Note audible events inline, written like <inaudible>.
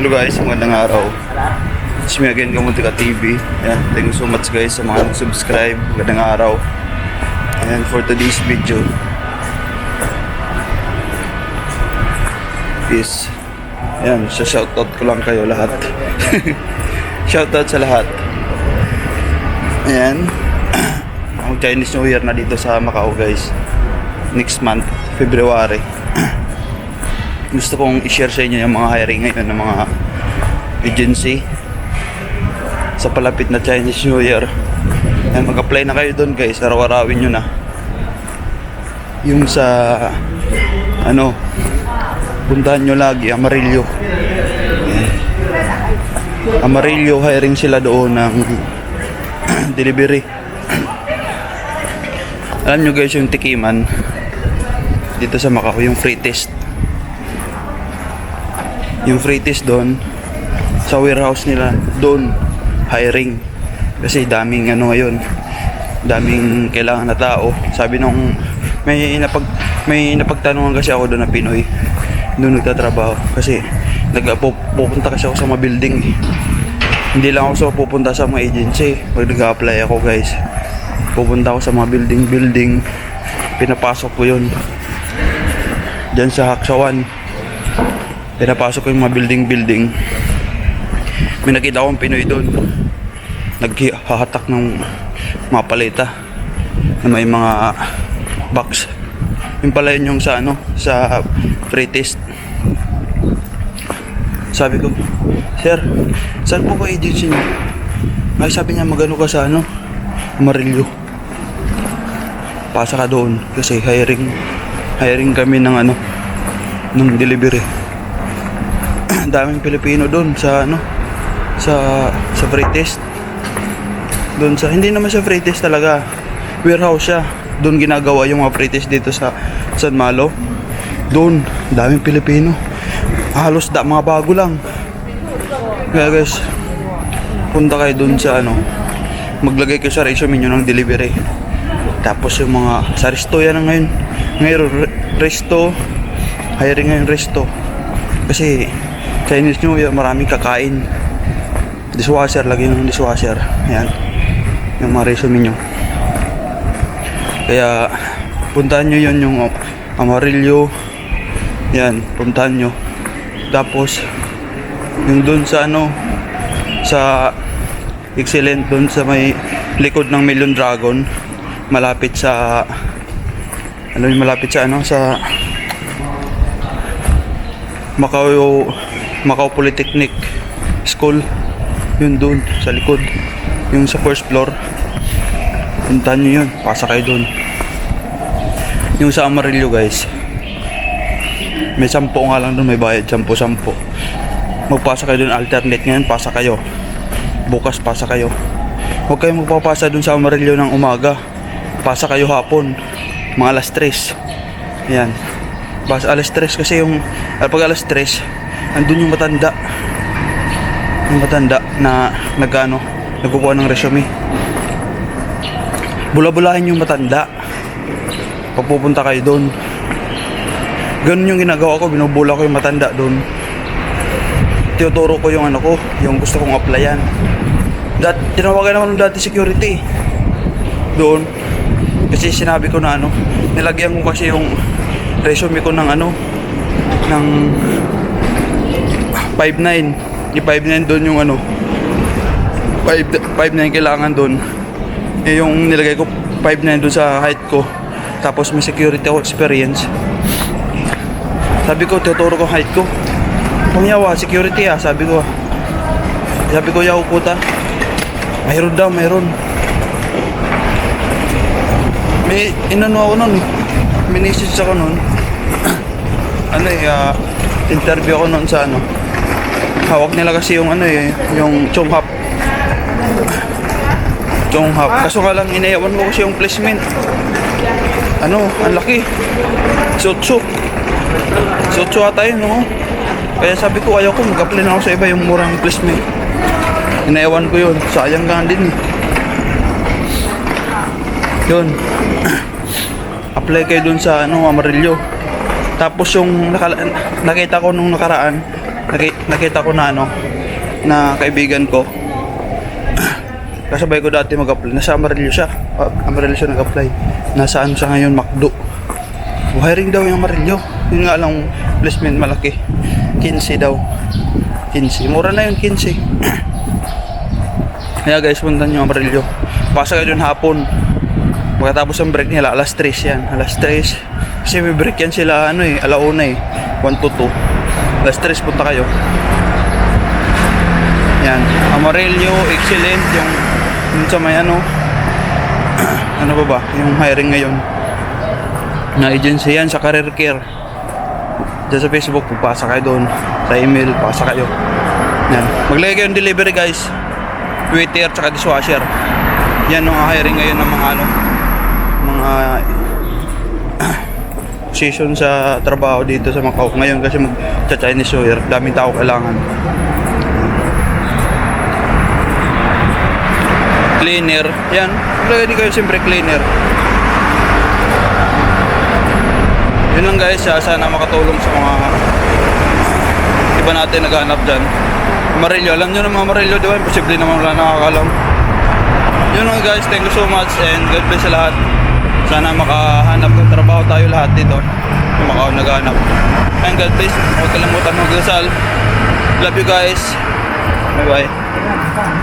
Hello guys, magandang araw. It's me again, Kamuntika TV. Yeah, thank you so much guys sa mga nag-subscribe. Magandang araw. And for today's video is Ayan, sa shoutout ko lang kayo lahat. <laughs> shoutout sa lahat. Ayan. Ang Chinese New Year na dito sa Macau guys. Next month, February. <clears throat> gusto kong i-share sa inyo yung mga hiring ngayon ng mga agency sa palapit na Chinese New Year. Ayan, mag-apply na kayo doon guys. Araw-arawin nyo na. Yung sa ano puntahan nyo lagi Amarillo. Amarillo hiring sila doon ng <clears throat> delivery. Alam nyo guys yung tikiman dito sa Macau yung free test yung free test doon sa warehouse nila doon hiring. Kasi daming ano ngayon daming kailangan na tao. Sabi nung may napag may napagtanungan kasi ako doon na Pinoy. Doon nagtatrabaho. Kasi nagpupunta kasi ako sa mga building eh. hindi lang ako sa pupunta sa mga agency. Pag nag-apply ako guys pupunta ako sa mga building building pinapasok ko yun. Dyan sa Haksawan pinapasok ko yung mga building building may nakita akong Pinoy doon. Naghahatak ng mga paleta. Na may mga box. Yung pala yun yung sa ano sa free test sabi ko sir saan po ba agency niyo ay sabi niya magano ka sa ano Amarillo. Pasa ka doon kasi hiring hiring kami ng ano ng delivery daming Pilipino doon sa ano sa sa free test. Doon sa hindi naman siya free test talaga. Warehouse siya. Doon ginagawa yung mga free test dito sa San Malo. Doon daming Pilipino. Halos da mga bago lang. Kaya guys punta kayo doon sa ano maglagay kayo sa resume nyo ng delivery. Tapos yung mga sa resto yan ang ngayon. Ngayon re- resto hiring ngayon resto. Kasi Chinese New Year maraming kakain. Dishwasher lagi ng dishwasher. Yan yung mga resume nyo. Kaya puntahan nyo yun yung Amarillo. Yan puntahan nyo. Tapos yung dun sa ano sa excellent dun sa may likod ng Million Dragon malapit sa ano malapit sa ano sa Macau Macau Polytechnic School. Yun doon sa likod. Yung sa first floor. Puntahan nyo yun. Pasa kayo doon yung sa Amarillo guys. May sampo nga lang doon may bayad. Sampo sampo. Magpasa kayo doon alternate ngayon. Pasa kayo. Bukas pasa kayo. Huwag kayong magpapasa doon sa Amarillo ng umaga. Pasa kayo hapon. Mga alas 3 yan alas 3 kasi yung ah, pag alas 3 andun yung matanda. Yung matanda na nagano nagkukuha ng resume. Bula-bulahin yung matanda. Pag pupunta kayo doon ganun yung ginagawa ko. Binubula ko yung matanda doon tinuturo ko yung ano ko yung gusto kong applyan. Dat, tinawagan naman ng dati security. Doon. Kasi sinabi ko na ano nilagyan ko kasi yung resume ko ng ano ng 5'9 yung 5'9 doon yung ano 5 5'9 kailangan doon. Eh yung nilagay ko 5'9 doon sa height ko. Tapos may security ako experience. Sabi ko tuturo ko height ko. Pangyawa security ah sabi ko. Sabi ko yaw puta. Mayroon daw mayroon. May inano ako nun may message ako nun. <clears throat> Ano eh ah, interview ako nun sa ano hawak nila kasi yung ano eh yung chonghap chonghap kaso nga lang inayawan ko kasi yung placement. Ano ang laki. Sotso. Sotso ata yun no? Kaya sabi ko ayaw ko na ako sa iba yung murang placement. Inayawan ko yun. Sayang nga din eh. Yun. <clears throat> Apply kayo dun sa ano Amarillo. Tapos yung nakala- nakita ko nung nakaraan nakita ko na ano, na kaibigan ko. <clears throat> Kasabay ko dati mag-apply. Nasa Amarillo siya. Uh, Amarillo siya nag-apply. Nasaan siya ngayon? Macdo. Hiring daw yung Amarillo. Yun nga lang, placement malaki. 15 daw. 15. Mura na yun, 15. <clears throat> Kaya guys, puntan nyo Amarillo. Pasok kayo dun hapon. Pagkatapos ng break nila, alas 3 yan. Alas 3. Kasi may break yan sila, ano eh, alauna eh. 1 to 2. Alas 3 punta kayo. Yan. Amarillo, excellent. Yung, yung sa may ano, <clears throat> ano ba ba? Yung hiring ngayon. Na agency yan sa Career Care. Diyan sa Facebook, pagpasa kayo doon. Sa email, pasa kayo. Yan. Maglagay kayo ng delivery guys. Waiter, tsaka dishwasher. Yan ang hiring ngayon ng mga ano, mga <clears throat> position sa trabaho dito sa Macau. Ngayon kasi mag-Chinese New Year, daming tao kailangan. Cleaner, yan. Din kayo siyempre cleaner. Yun lang guys, ah, sana makatulong sa mga iba natin naghanap dyan. Marillo, alam nyo na mga Marillo, di ba? Imposible naman wala nakakalam. Yun lang guys, thank you so much and God bless sa lahat. Sana makahanap ng trabaho tayo lahat dito. Yung mga naghanap. And God bless. Huwag kalimutan mag-dasal. Love you guys. Bye bye.